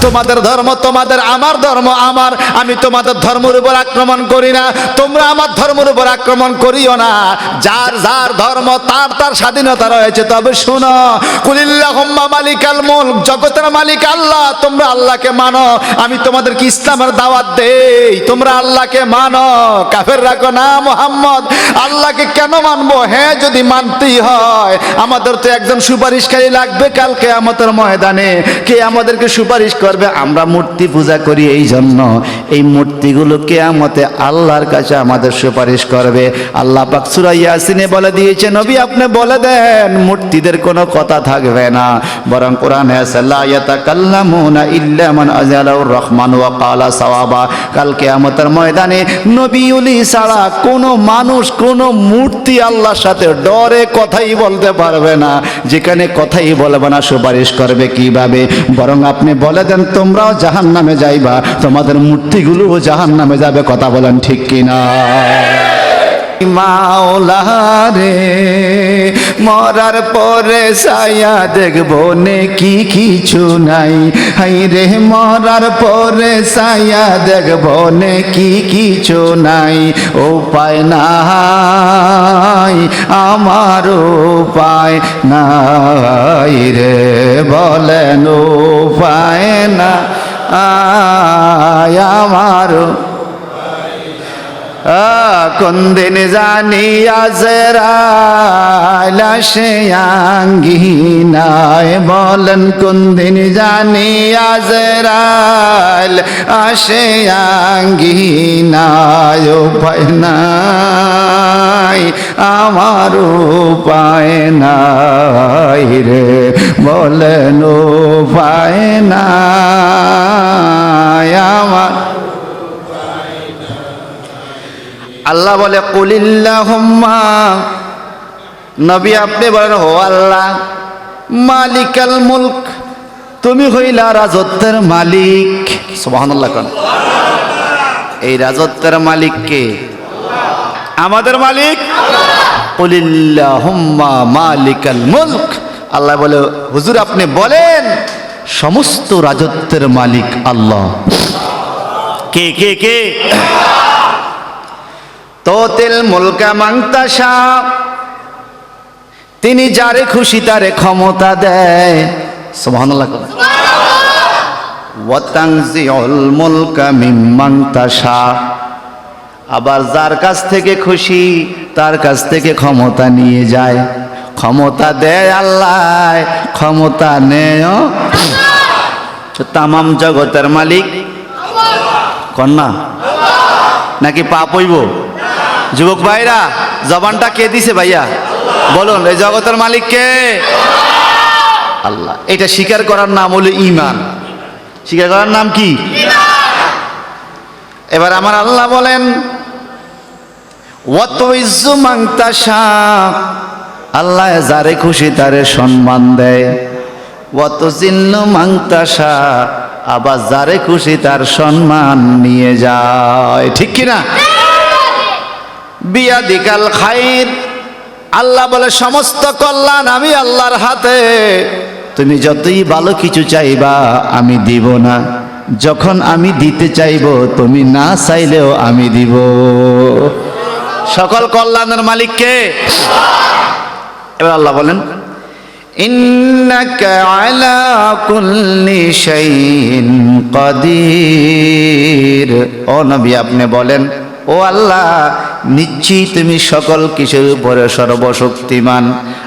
তোমাদের ধর্ম, তোমাদের আমার ধর্ম, আমার। আমি তোমাদের ধর্মের উপর আক্রমণ করি না। তোমরা আমার ধর্মের উপর আক্রমণ করিও না। যার যার ধর্ম, তার তার স্বাধীনতা রয়েছে। তবে শুনো, কুলিল্লাহুম্মা মালিকাল মুলক, জগতের মালিক আল্লাহ। তোমরা আল্লাহকে মানো। আমি তোমাদেরকে ইসলামের দাওয়াত দেই। তোমরা আল্লাহকে মানো। কাফের রাখো না, মোহাম্মদ। আল্লাহকে কেন মানবো? হ্যাঁ যদি মানতেই হয়। আমাদের তো একজন সুপারিশকারী লাগবে কালকে আমাদের ময়দানে। কে আমাদেরকে সুপারিশ করবে, আমরা মূর্তি পূজা করি এই জন্য। এই মূর্তিগুলো কেয়ামতে আল্লাহর কাছে আমাদের সুপারিশ করবে। আল্লাহ পাক সূরা ইয়াসিনে বলে দিয়েছে, নবী আপনি বলে দেন, মূর্তিদের কোনো কথা থাকবে না। বরং কোরআনে মান রহমান ওয়া ক্বালা সাওয়াবা। কাল কিয়ামতের ময়দানে নবীউলি ছাড়া কোনো মানুষ, কোনো মূর্তি আল্লাহর সাথে ডরে কথাই বলতে পারবে না। যেখানে কথাই বলবে না, সুপারিশ করবে কীভাবে? বরং আপনি বলে দেন, তোমরাও জাহান নামে যাইবা, তোমাদের মূর্তিগুলোও জাহান নামে যাবে। কথা বলেন ঠিক কিনা? মাওলা রে মরার পরে সায়া দেখব নে কি কিছু নাই। হাই রে, মরার পরে সায়া দেখব নে কি কিছু নাই। উপায় নাই, আমার উপায় নাই রে, বলেন উপায় না আয় আমার কোন দিন জানি আজরাইলাসে আঙ্গিনায় বলেন কোন জানি আজরাইল আসে আঙ্গিনায় নাই, আমার উপায় নাই রে, বলেন, উপায় নাই, আমার আল্লাহ বলে, কুলিল্লাহুম্মা। নবী আপনি বলেন হো আল্লাহ, মালিকাল মুলক, তুমি হইলা রাজত্বের মালিক। সুবহানাল্লাহ এই রাজত্বের মালিক কে? আমাদের মালিক? কুলিল্লাহুম্মা মালিকাল মুলক। আল্লাহ বলে, হুজুর, আপনি বলেন, সমস্ত রাজত্বের মালিক আল্লাহ। কে কে কে? তোতিল মুলকা মাংতাসা তিনি যারে খুশি তারে ক্ষমতা দেয়। সুবহানাল্লাহ আবার যার কাছ থেকে খুশি তার কাছ থেকে ক্ষমতা নিয়ে যায়। ক্ষমতা দেয় আল্লাহ ক্ষমতা নেয়। তামাম জগতের মালিক। কন্যা! নাকি পাপ হইব? যুবক ভাইরা, জবানটা কে দিছে ভাইয়া? বলুন, এই জগতের মালিক কে? আল্লাহ, এটা স্বীকার করার নাম হলো ইমান স্বীকার করার নাম কি? এবার আমার আল্লাহ বলেন আল্লাহ যারে খুশি তারে সম্মান দেয়। অত চিহ্ন মাংতাসা আবার যারে খুশি তার সম্মান নিয়ে যায়। ঠিক কিনা? বিয়াদিকাল খাইর। আল্লাহ বলে, সমস্ত কল্যাণ আমি আল্লাহর হাতে। তুমি যতই ভালো কিছু চাইবা, আমি দিব না। যখন আমি দিতে চাইব, তুমি না চাইলেও আমি দিব। সকল কল্যাণের মালিককে এবার আল্লাহ বলেন, ইন্নাকা আলা কুল্লি শাইইন কাদির। ও নবী, আপনি বলেন ও আল্লাহ, নিশ্চয়ই তুমি সকল কিছুর উপরে সর্বশক্তিমান।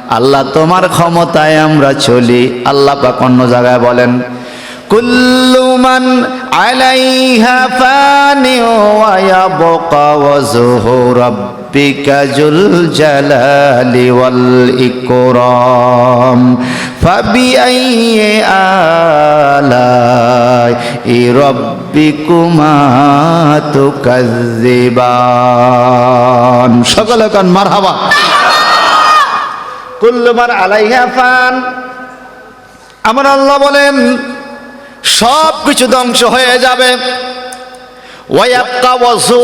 আল্লাহ, তোমার ক্ষমতায় আমরা চলি। আল্লাহ পাক অন্য জায়গায় বলেন কুল্লুমান ফাবিআইয়ি আলাই রাব্বিকুমা তুকাজ্জিবান সকলে কান মারহাবা। কুল্লুমান আলাইহা আমার আল্লাহ বলেন সব কিছু ধ্বংস হয়ে যাবে।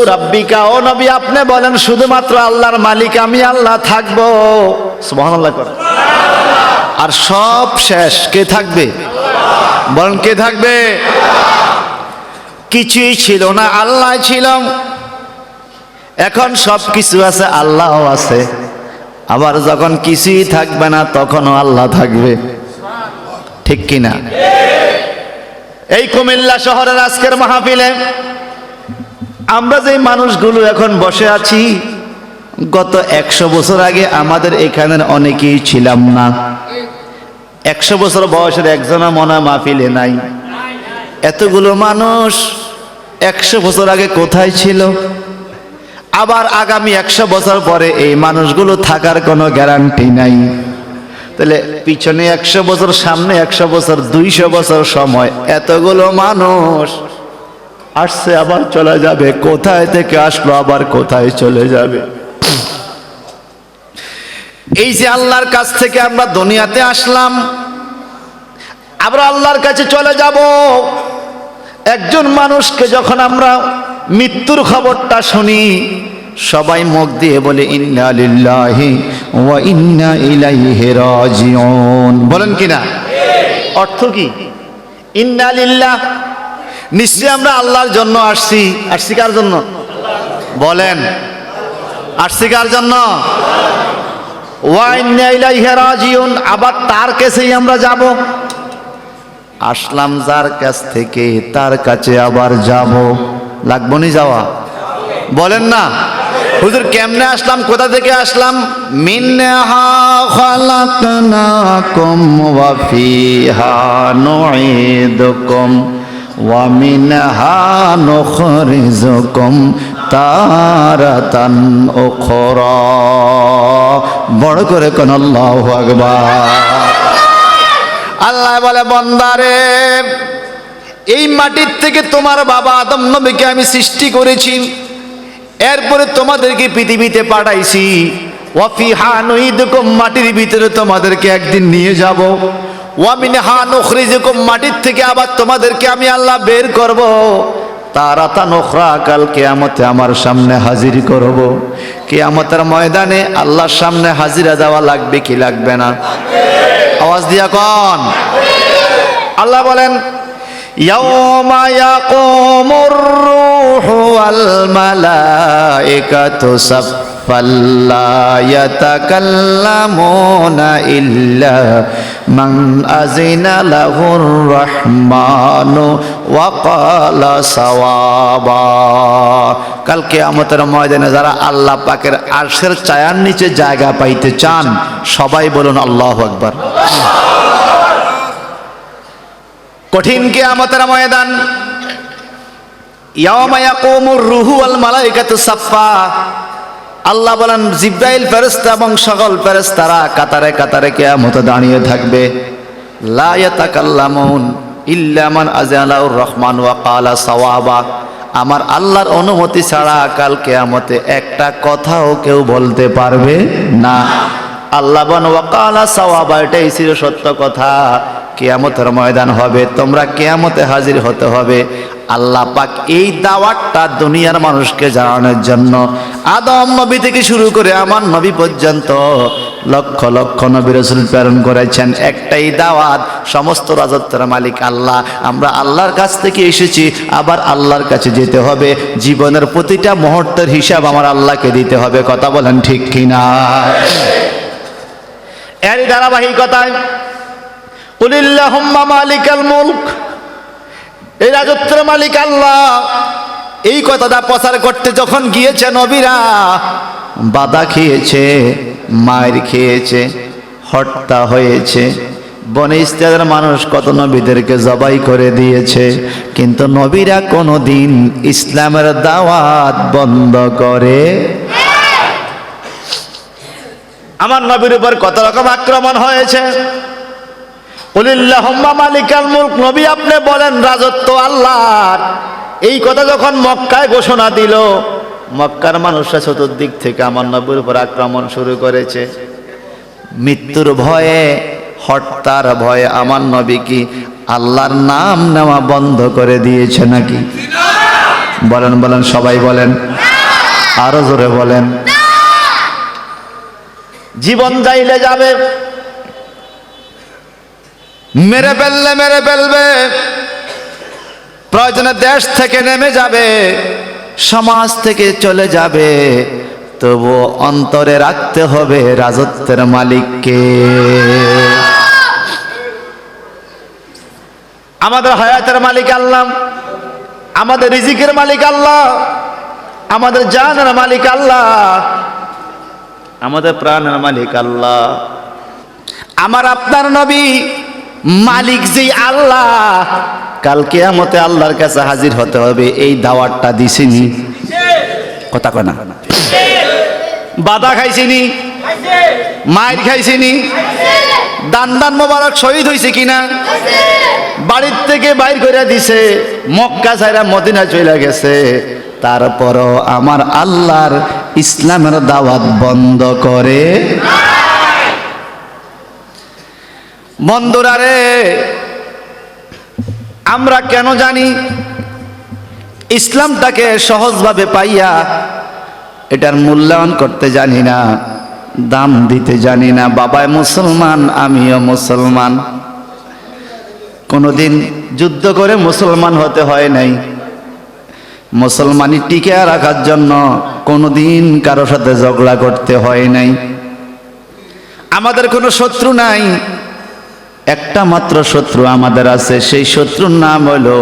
রাব্বিকা। ও নবী, আপনি বলেন, শুধুমাত্র আল্লাহর মালিক, আমি আল্লাহ থাকব। সুবহানাল্লাহ করে। আর সব শেষ, কে থাকবে? বলেন, কে থাকবে? কিছুই ছিল না, আল্লাহ ছিল এখন সব কিছু আছে, আল্লাহও আছে। আবার যখন কিছুই থাকবে না, তখনও আল্লাহ থাকবে। ঠিক কিনা? এই কুমিল্লা শহরের আজকের মাহফিলে আমরা যে মানুষগুলো এখন বসে আছি, গত একশো বছর আগে আমাদের এখানের অনেকেই ছিলাম না। একশো বছর বয়সের একজনা মনে মাহফিলে নাই। এতগুলো মানুষ একশো বছর আগে কোথায় ছিল? আবার আগামী একশো বছর পরে এই মানুষগুলো থাকার কোনো গ্যারান্টি নাই। তাহলে পিছনে একশো বছর, সামনে একশো বছর, দুইশো বছর সময়, এতগুলো মানুষ আসছে আবার চলে যাবে। কোথায় থেকে আসলো আবার কোথায় চলে যাবে? এই যে আল্লাহর কাছ থেকে আমরা দুনিয়াতে আসলাম, আমরা আল্লাহর কাছে চলে যাব। একজন মানুষকে যখন আমরা মৃত্যুর খবরটা শুনি, সবাই মুখ দিয়ে বলে, ইন্না ওয়া ইন্না বলেন কিনা অর্থ কি? ইন্না লিল্লাহ। নিশ্চয়ই আমরা আল্লাহর জন্য আসছি। আসছি কার জন্য? বলেন, আসছি কার জন্য? ওয়া ইন্না ইলাইহি রাজিউন। আবার তার কাছেই আমরা যাব। আসলাম যার কাছ থেকে, তার কাছে আবার যাব। লাগবো নি যাওয়া? বলেন না। হুজুর, কেমনে আসলাম? কোথা থেকে আসলাম? ওয়া তারাতান বড় করে কোন আল্লাহু আকবার। আল্লাহ বলে, বন্দারে, এই মাটির থেকে তোমার বাবা আদম নবীকে আমি সৃষ্টি করেছি। এরপরে তোমাদেরকে পৃথিবীতে পাঠাইছি। ওয়াফি হানুইদুকুম মাটির ভিতরে তোমাদেরকে একদিন নিয়ে যাব। ওয়ামিন হানুখরিজুকুম মাটির থেকে আবার তোমাদেরকে আমি আল্লাহ বের করব। তারাতা নখরা কাল কেয়ামতে আমার সামনে হাজির করব। কেয়ামতের ময়দানে আল্লাহর সামনে হাজিরা দেওয়া লাগবে কি লাগবে না? আওয়াজ দিয়া কন আল্লাহ বলেন يوم يقوم الروح والملائكة صفا لا يتكلمون إلا من أذن له الرحمن وقال صوابا কালকে আমাদের ময়দানে যারা আল্লাহ পাকের আরশের চায়ার নিচে জায়গা পাইতে চান সবাই বলুন আল্লাহ আকবার কঠিন কিয়ামতের ময়দান ইয়াওমা ইয়াকুমুর রুহু ওয়াল মালাইকাতু সাফফা আল্লাহ বলেন, জিব্রাইল ফেরেশতা এবং সকল ফেরেশতারা কাতারে কাতারে কিয়ামতে দাঁড়িয়ে থাকবে। লা ইয়াতাকাল্লামুন ইল্লা মান আযালাউর রহমান ওয়া ক্বালা সাওয়াবা। আমার আল্লাহর অনুমতি ছাড়া কাল কেয়ামতে একটা কথাও কেউ বলতে পারবে না। আল্লাহ বন ওয়াকালা সাওয়াবা এটাই ছিল সত্য কথা। কেয়ামতের ময়দান হবে, তোমরা কেয়ামতে হাজির হতে হবে। আল্লাহ পাক এই দাওয়াতটা দুনিয়ার মানুষকে জানানোর জন্য আদম নবী থেকে শুরু করে আমার নবী পর্যন্ত লক্ষ লক্ষ নবী রসুল প্রেরণ করেছেন। একটাই দাওয়াত, সমস্ত রাজত্বের মালিক আল্লাহ। আমরা আল্লাহর কাছ থেকে এসেছি, আবার আল্লাহর কাছে যেতে হবে। জীবনের প্রতিটা মুহূর্তের হিসাব আমার আল্লাহকে দিতে হবে। কথা বলেন ঠিক কিনা? এরই ধারাবাহিকতায়, কুলিল্লাহুম্মা মালিকাল মুলক। এই রাজত্বের মালিক আল্লাহ। এই কথাটা প্রচার করতে যখন গিয়েছে নবীরা, বাধা খেয়েছে, মায়ের খেয়েছে, হত্যা হয়েছে। বনে ইস্তাদের মানুষ কত নবীদেরকে জবাই করে দিয়েছে, কিন্তু নবীরা কোনো দিন ইসলামের দাওয়াত বন্ধ করে। আমার নবীর উপর কত রকম আক্রমণ হয়েছে। মালিকাল মুলক নবী আপনি বলেন রাজত্ব আল্লাহর। এই কথা যখন মক্কায় ঘোষণা দিল মক্কার মানুষরা চতুর্দিক থেকে আমার নবীর উপর আক্রমণ শুরু করেছে। মৃত্যুর ভয়ে হত্যার ভয়ে আমার নবী কি আল্লাহর নাম নেওয়া বন্ধ করে দিয়েছে নাকি? বলেন বলেন সবাই বলেন। আরও জোরে বলেন। জীবন যাইলে যাবে মেরে ফেললে মেরে ফেলবে। প্রয়োজনে দেশ থেকে নেমে যাবে, সমাজ থেকে চলে যাবে। তবু অন্তরে রাখতে হবে রাজত্বের মালিককে। আমাদের হায়াতের মালিক আল্লাহ, আমাদের রিজিকের মালিক আল্লাহ, আমাদের জানের মালিক আল্লাহ, আমাদের প্রাণের মালিক আল্লাহ। আমার আপনার নবী মালিক যেই আল্লাহ। কালকে আমতে আল্লাহর কাছে হাজির হতে হবে, এই দাওয়াতটা দিছিনি। কথা কয় না? বাধা খাইছিনি? মায়ের খাইছিনি? দান দান মোবারক শহীদ হয়েছে কিনা? বাড়ির থেকে বাইর করে দিছে, মক্কা ছাইরা মদিনা চলে গেছে। তারপরও আমার আল্লাহর ইসলামের দাওয়াত বন্ধ করে বন্ধুরা রে আমরা কেন জানি ইসলামটাকে সহজভাবে পাইয়া এটার মূল্যায়ন করতে জানি না, দাম দিতে জানি না। বাবায় মুসলমান, আমিও মুসলমান। কোনোদিন যুদ্ধ করে মুসলমান হতে হয় নাই। মুসলমানি টিকে রাখার জন্য কোনোদিন কারও সাথে ঝগড়া করতে হয় নাই। আমাদের কোনো শত্রু নাই। একটা মাত্র শত্রু আমাদের আছে, সেই শত্রুর নাম হলো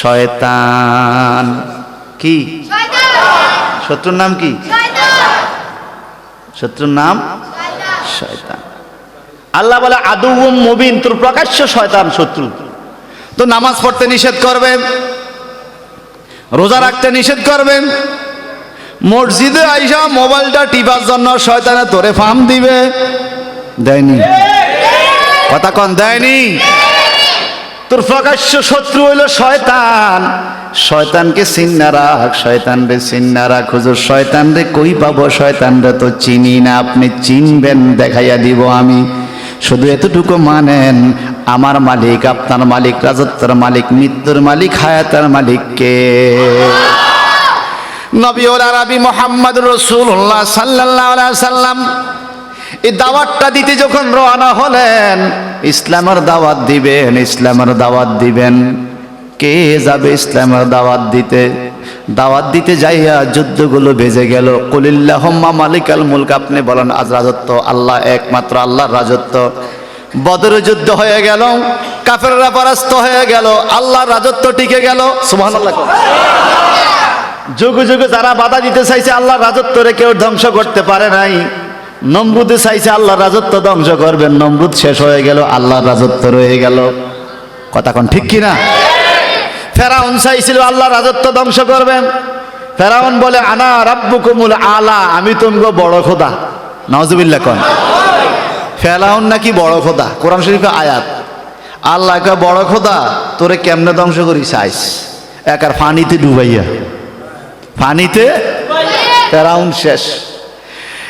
শয়তান। কি? শত্রুর নাম কি? শত্রুর নাম শয়তান। আল্লাহ বলে আদু মুবিন তোর প্রকাশ্য শয়তান শত্রু। তো নামাজ পড়তে নিষেধ করবেন রোজা রাখতে নিষেধ করবেন মসজিদে আইসা মোবাইলটা টিপার জন্য শয়তানে তোরে ফার্ম দিবে। দেয়নি। কথা কন, দেয়নি? তোর প্রকাশ্য শত্রু হইল শয়তান। শয়তানকে চিন্না রাখ শয়তান রে চিন্না রাখ। হুজুর শয়তান রে কই পাবো? শয়তান রে তো চিনি না। আপনি চিনবেন, দেখাইয়া দিব আমি। শুধু এতটুকু মানেন, আমার মালিক, আপনার মালিক, রাজত্বের মালিক, মৃত্যুর মালিক, হায়াতের মালিক কে? নবী ওর আরবি মোহাম্মদ রসুল্লাহ সাল্লাহ সাল্লাম এই দাওয়াতটা দিতে যখন রওনা হলেন, ইসলামের দাওয়াত দিবেন, ইসলামের দাওয়াত দিবেন। কে যাবে ইসলামের দাওয়াত দিতে? দাওয়াত দিতে যাইয়া যুদ্ধগুলো বেজে গেল। কলিল্লাহম্মা মালিকাল মুলক, আপনি বলেন, আজ রাজত্ব, আল্লাহ একমাত্র আল্লাহর রাজত্ব। বদর যুদ্ধ হয়ে গেল, কাফেররা পরাস্ত হয়ে গেল, আল্লাহর রাজত্ব টিকে গেল। সুবহানাল্লাহ। যুগে যুগে যারা বাধা দিতে চাইছে, আল্লাহর রাজত্বরে কেউ ধ্বংস করতে পারে নাই। নমরুদে চাইছে আল্লাহর রাজত্ব ধ্বংস করবেন নমরুদ শেষ হয়ে গেল আল্লাহর রাজত্ব রয়ে গেল। কথা কোন ঠিক কিনা? ফেরাউন চাইছিল আল্লাহর রাজত্ব ধ্বংস করবেন। ফেরাউন বলে আনা রাব্বু রাব্বুকুমুল আলা আমি তুমগো বড় খোদা। নওয়াজুবিল্লাহ কন। ফেরাউন নাকি বড় খোদা? কোরআন শরীফে আয়াত আল্লাহ কয় বড় খোদা তোরে কেমনে ধ্বংস করি চাইস? একার ফানিতে ডুবাইয়া। ফানিতে ফেরাউন শেষ।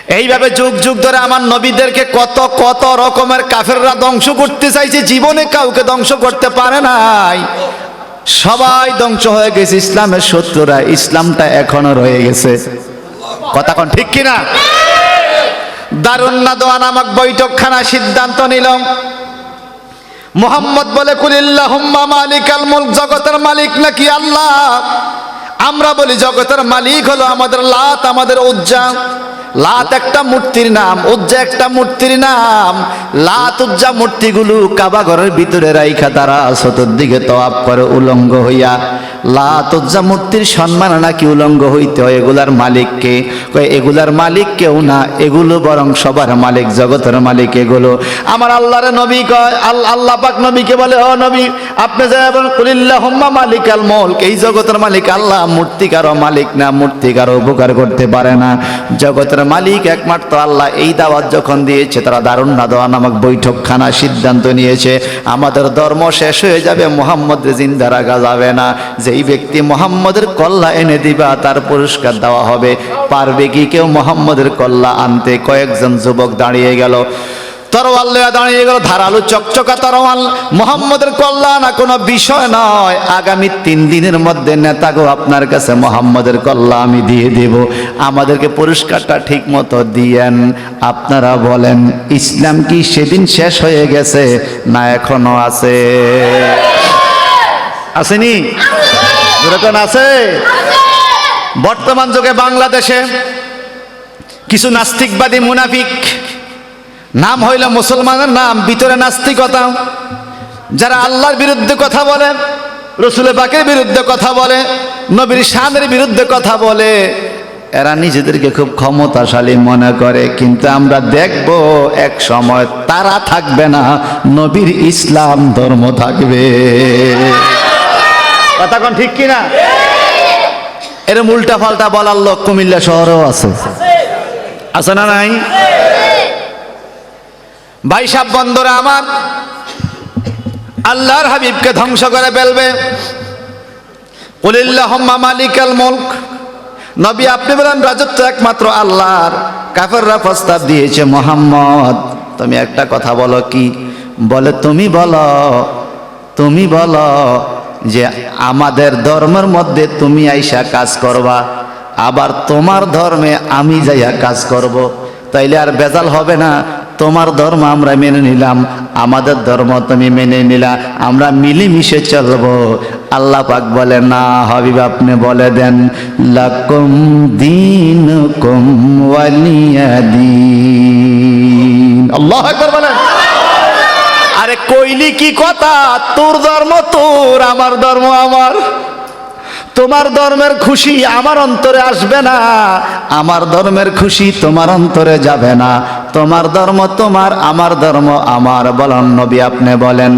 এইভাবে যুগ যুগ ধরে আমার নবীদেরকে কত কত রকমের কাফেররা ধ্বংস করতে চাইছে, জীবনে কাউকে ধ্বংস করতে পারে নাই। সবাই ধ্বংস হয়ে গেছে, ইসলামের শত্রুরা, ইসলামটা এখনও রয়ে গেছে। কথা কোন ঠিক কিনা? দারুন্না দোয়া নামক বৈঠকখানা সিদ্ধান্ত নিলাম। মোহাম্মদ বলে কুলিল্লাহ মালিক আল মুলক, জগতের মালিক নাকি আল্লাহ? আমরা বলি, জগতের মালিক হলো আমাদের লাত, আমাদের উজ্জা লাত একটা মূর্তির নাম, উজ্জা একটা মূর্তির নাম। লাত উজ্জা মূর্তিগুলো কাবা ঘরের ভিতরে রাইখা, তারা চতুর্দিকে তওয়াব করে, উলঙ্গ হইয়া। লাত উজ্জা মূর্তির সম্মান নাকি উলঙ্গ হইতে হয় এগুলার মালিককে কয়, এগুলার মালিক কেউ না, এগুলো বরং সবার মালিক, জগতের মালিক এগুলো। আমার আল্লাহর নবী কয় আল্লাহ পাক নবীকে বলে, ও নবী, আপনি যে কুলিল্লাহ মালিক আল মলক এই জগতের মালিক আল্লাহ মূর্তি কারও মালিক না মূর্তি কারও উপকার করতে পারে না। জগতের মালিক একমাত্র আল্লাহ। এই দাওয়াত যখন দিয়েছে, তারা দারুণ না দেওয়া নামক বৈঠকখানা সিদ্ধান্ত নিয়েছে। আমাদের ধর্ম শেষ হয়ে যাবে, মোহাম্মদ জিন্দা রাখা যাবে না। যেই ব্যক্তি মোহাম্মদের কল্লা এনে দিবা, তার পুরস্কার দেওয়া হবে। পারবে কি কেউ মোহাম্মদের কল্লা আনতে? কয়েকজন যুবক দাঁড়িয়ে গেল। তরোয়াল লইয়া দাঁড়িয়ে গেল, ধারালো চকচকা তরোয়াল। মোহাম্মদের কল্যাণ কোনো বিষয় নয়। আগামী তিন দিনের মধ্যে নেতাগো, আপনার কাছে মোহাম্মদের কল্যাণ আমি দিয়ে দেব। আমাদেরকে পুরস্কারটা ঠিক মতো দিয়েন। আপনারা বলেন, ইসলাম কি সেদিন শেষ হয়ে গেছে না এখনও আছে? আসেনি? যেরকম আছে? বর্তমান যুগে বাংলাদেশে কিছু নাস্তিকবাদী মুনাফিক নাম হইল মুসলমানের নাম, ভিতরে নাস্তিকতা। যারা আল্লাহর বিরুদ্ধে কথা বলে, রসুল পাকের বিরুদ্ধে কথা বলে, নবীর শানের বিরুদ্ধে কথা বলে, এরা নিজেদেরকে খুব ক্ষমতাশালী মনে করে, কিন্তু আমরা দেখব এক সময় তারা থাকবে না, নবীর ইসলাম ধর্ম থাকবে। কথা ঠিক কিনা? এরম উল্টা পাল্টা বলার লোক কুমিল্লা শহরেও আছে। আছে না নাই? ভাই সাহ বন্ধুরা আমার, আল্লাহর হাবিবকে ধ্বংস করে ফেলবে। কুলিল্লাহুম্মা মালিকাল মুলক। নবী আপনি বলেন, রাজত্ব একমাত্র আল্লাহর। কাফেররা প্রস্তাব দিয়েছে, মোহাম্মদ, তুমি একটা কথা বলো কি? বলে, তুমি বলো তুমি বলো যে আমাদের ধর্মের মধ্যে তুমি আইসা কাজ করবা, আবার তোমার ধর্মে আমি যাইয়া কাজ করব। তাইলে আর বেজাল হবে না। তোমার ধর্ম আমরা মেনে নিলাম, আমাদের ধর্ম তুমি মেনে নিলা, আমরা মিলেমিশে চলবো। আল্লাহ পাক বলে, না হবিব, আপনি বলে দেন, লাকুম দিন কুম ওয়ালিয়াদিন আল্লাহ একবার বলেন। আরে কইলি কি কথা? তোর ধর্ম তোর, আমার ধর্ম আমার। তোমার ধর্মের খুশি আমার অন্তরে আসবে না। আমার ধর্মের খুশি তোমার অন্তরে যাবে না। তোমার ধর্ম তোমার, আমার ধর্ম আমার বলন নবী আপনি বলেন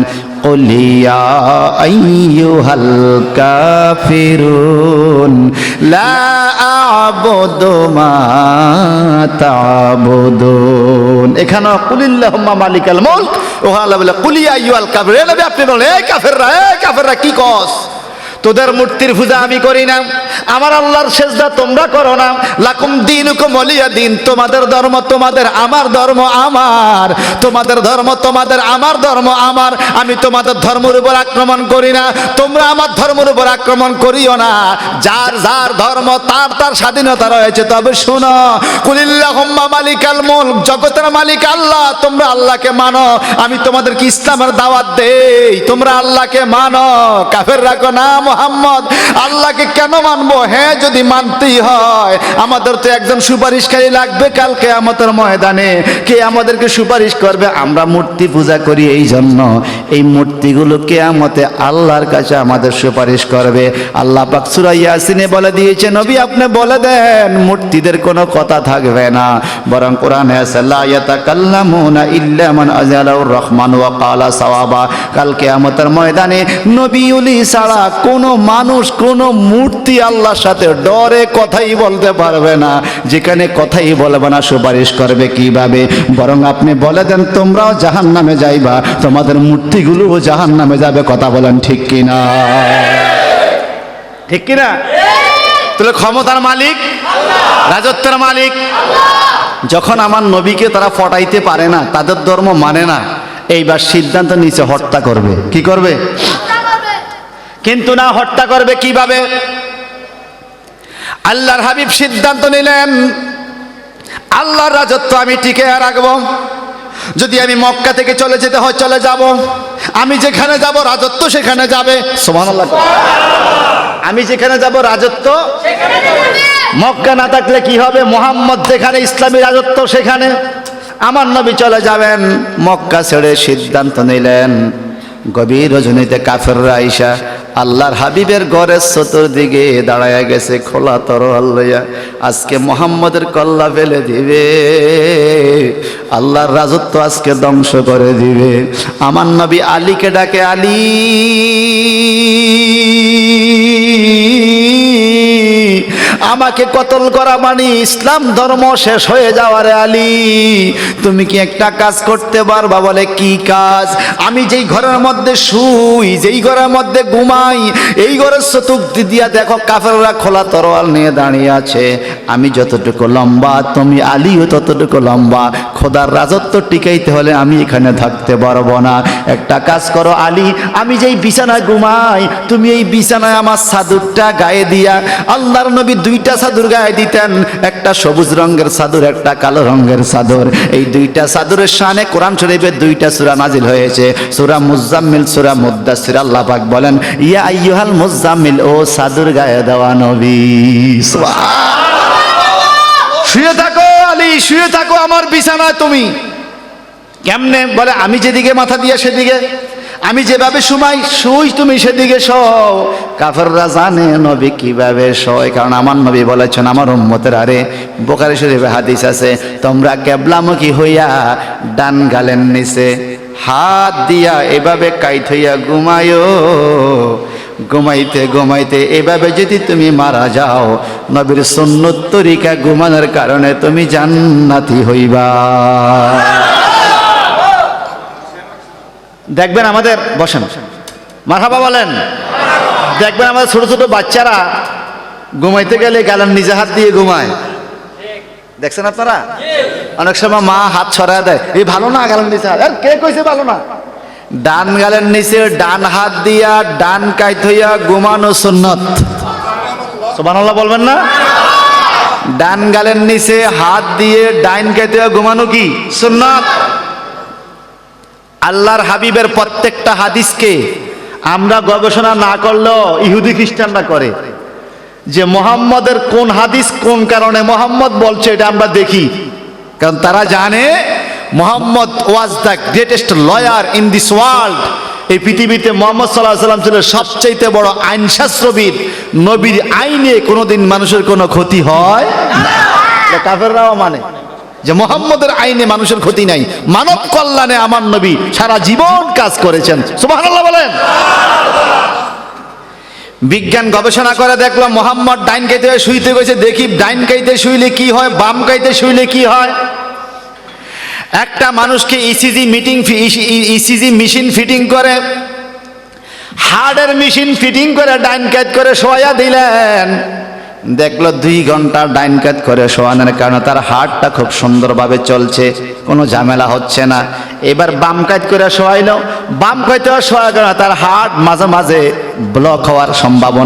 কলিয়া আইয়ুহাল কাফিরুন, লা আবুদু মা এখানে কুলিল্লাহুম্মা মালিকাল মুলক ওখানে বলে কুলিয়া আইয়ুহাল কাফিরুন নবী আপনি বলেন এই কাফেররা এই কাফেররা কি কস? তোদের মূর্তির পূজা আমি করি না। আমার আল্লাহর সেজদা তোমরা করো না। লাকুম দিন কমলিয়া দিন। তোমাদের ধর্ম তোমাদের, আমার ধর্ম আমার। তোমাদের ধর্ম তোমাদের, আমার ধর্ম আমার। আমি তোমাদের ধর্মের উপর আক্রমণ করি না। তোমরা আমার ধর্মের উপর আক্রমণ করিও না। যার যার ধর্ম তার তার স্বাধীনতা রয়েছে। তবে শোনো, কুলিল্লাহুম্মা মালিকাল মুলক, জগতের মালিক আল্লাহ। তোমরা আল্লাহকে মানো। আমি তোমাদেরকে ইসলামের দাওয়াত দেই। তোমরা আল্লাহকে মানো। কাফের রাখো না মোহাম্মদ, আল্লাহকে কেন মানবো হ্যাঁ যদি মানতেই হয়। আমাদের তো একজন সুপারিশকারী লাগবে কালকে আমাদের ময়দানে। কে আমাদেরকে সুপারিশ করবে? আমরা মূর্তি পূজা করি এই জন্য। এই মূর্তিগুলো কেয়ামতে আল্লাহর কাছে আমাদের সুপারিশ করবে। আল্লাহ পাক ইয়াসিনে বলে দিয়েছে, নবী আপনি বলে দেন, মূর্তিদের কোনো কথা থাকবে না। বরং কোরআনে মান রহমান ওয়া ক্বালা সাওয়াবা। কাল কিয়ামতের ময়দানে নবীউলি ছাড়া কোনো মানুষ, কোনো মূর্তি আল্লাহর সাথে ডরে কথাই বলতে পারবে না। যেখানে কথাই বলবে না সুপারিশ করবে কীভাবে? বরং আপনি বলে দেন তোমরাও জাহান নামে যাইবা। তোমাদের মূর্তিগুলোও জাহান নামে যাবে। কথা বলেন ঠিক কিনা? ঠিক কিনা? তাহলে ক্ষমতার মালিক রাজত্বের মালিক যখন আমার নবীকে তারা ফটাইতে পারে না তাদের ধর্ম মানে না এইবার সিদ্ধান্ত নিচে হত্যা করবে। কি করবে। কিন্তু না হত্যা করবে কীভাবে? আল্লাহর হাবিব সিদ্ধান্ত নিলেন, আল্লাহর রাজত্ব আমি টিকে রাখব। যদি আমি মক্কা থেকে চলে যেতে হয়, চলে যাব। আমি যেখানে যাব, রাজত্ব সেখানে যাবে। আমি যেখানে যাব, রাজত্ব মক্কা না থাকলে কি হবে? মোহাম্মদ যেখানে, ইসলামী রাজত্ব সেখানে। আমার নবী চলে যাবেন। মক্কা ছেড়ে সিদ্ধান্ত নিলেন। গভীর রজনীতে কাফেররা আইসা আল্লাহর হাবিবের ঘরের চতুর্দিকে দাঁড়ায় গেছে খোলা তর লইয়া। আজকে মোহাম্মদের কল্লা ফেলে দিবে। আল্লাহর রাজত্ব আজকে ধ্বংস করে দিবে। আমার নবী আলীকে ডাকে আলী। আমাকে কতল করা মানে ইসলাম ধর্ম শেষ হয়ে যাওয়ারে আলী। তুমি কি একটা কাজ করতে পারবা বলে? কি কাজ? আমি যেই ঘরের মধ্যে শুই, যেই ঘরের মধ্যে ঘুমাই, এই ঘরের চতুর্থ দিয়া দেখো কাফেররা খোলা তরোয়াল নিয়ে দাঁড়িয়ে আছে। আমি যতটুকু লম্বা, তুমি আলীও ততটুকু লম্বা। খোদার রাজত্ব টিকাইতে হলে আমি এখানে থাকতে পারব না। একটা কাজ করো আলী, আমি যেই বিছানায় ঘুমাই, তুমি এই বিছানায় আমার সাদুরটা গায়ে দিয়া, আল্লাহর নবী দুইটা সাদুর গায়ে দিতেন। একটা সবুজ রঙের সাদুর একটা কালো রঙের সাদর এই দুইটা সাদুরের শানে কোরআন শরীফের দুইটা সূরা নাজিল হয়েছে। সূরা মুজাম্মিল, সূরা মুদ্দাসির আল্লাহ পাক বলেন, ইয়া আইয়ুহাল মুজাম্মিল, ও সাদুর গায়ে দেওয়া নবী। শুয়ে থাকো আলী, শুয়ে থাকো, আমার বিছানায় তুমি। কেমনে? বলে, আমি যেদিকে মাথা দিয়ে সেদিকে। আমি যেভাবে সুমাই শুই তুমি সেদিকে শও কাফেররা জানে নবী কীভাবে শয় কারণ আমার নবী বলেছেন, আমার উম্মতের আরে বোকারি শরীফে হাদিস আছে, তোমরা কেবলামুখী হইয়া ডান গালেন নিচে হাত দিয়া এভাবে কাইত হইয়া ঘুমায়ো। ঘুমাইতে ঘুমাইতে এভাবে যদি তুমি মারা যাও, নবীর সুন্নত তরিকা ঘুমানোর কারণে তুমি জান্নাতি হইবা। দেখবেন আমাদের, বসেন। মারহাবা বলেন, দেখবেন আমাদের ছোট ছোট বাচ্চারা ঘুমাইতে গেলে গালের নিজে হাত দিয়ে ঘুমায়। দেখছেন আপনারা? অনেক সময় মা হাত ছড়ায় দেয়, এই ভালো না গালের নিচে হাত? কে কইছে ভালো না? ডান গালের নিচে, ডান হাত দিয়া, ডান কাইত হইয়া ঘুমানো সুন্নত। সুবহানাল্লাহ বলবেন না? ডান গালের নিচে হাত দিয়ে ডাইন কাইতে ঘুমানো কি? সুন্নত। আল্লাহর হাবিবের প্রত্যেকটা হাদিসকে আমরা গবেষণা না করলেও ইহুদি খ্রিস্টানরা করে। যে মোহাম্মদের কোন হাদিস কোন কারণে মোহাম্মদ বলছে এটা আমরা দেখি। কারণ তারা জানে, Muhammad was the greatest lawyer in this world. এই পৃথিবীতে মোহাম্মদ সাল্লাহ সাল্লাম ছিল সবচাইতে বড় আইনশাস্ত্রবিদ। নবীর আইনে কোনোদিন মানুষের কোনো ক্ষতি হয়? কাফেররাও মানে। যে মোহাম্মদের আইনে মানুষের ক্ষতি নাই। মানব কল্যাণে আমার নবী সারা জীবন কাজ করেছেন। সুবহানাল্লাহ বলেন। বিজ্ঞান গবেষণা করে দেখল মোহাম্মদ ডাইন কাইতে শুইতে গেছে, দেখি ডাইন কাইতে শুইলে কি হয়, বাম কাইতে শুইলে কি হয়? একটা মানুষকে ECG meeting ECG machine fitting করে হার্টের মেশিন ফিটিং করে ডাইন কাজ করে শোয়া দিলেন। দেখল দুই ঘণ্টা ডাইন কাজ করে শোয়ানোর কারণে তার হার্টটা খুব সুন্দরভাবে চলছে, কোনো ঝামেলা হচ্ছে না। এবার বাম কাজ করে শোয়াইলো, বাম কাজ শোয়ার কারণে তার হার্ট মাঝে মাঝে ব্লক হওয়ার সম্ভাবনা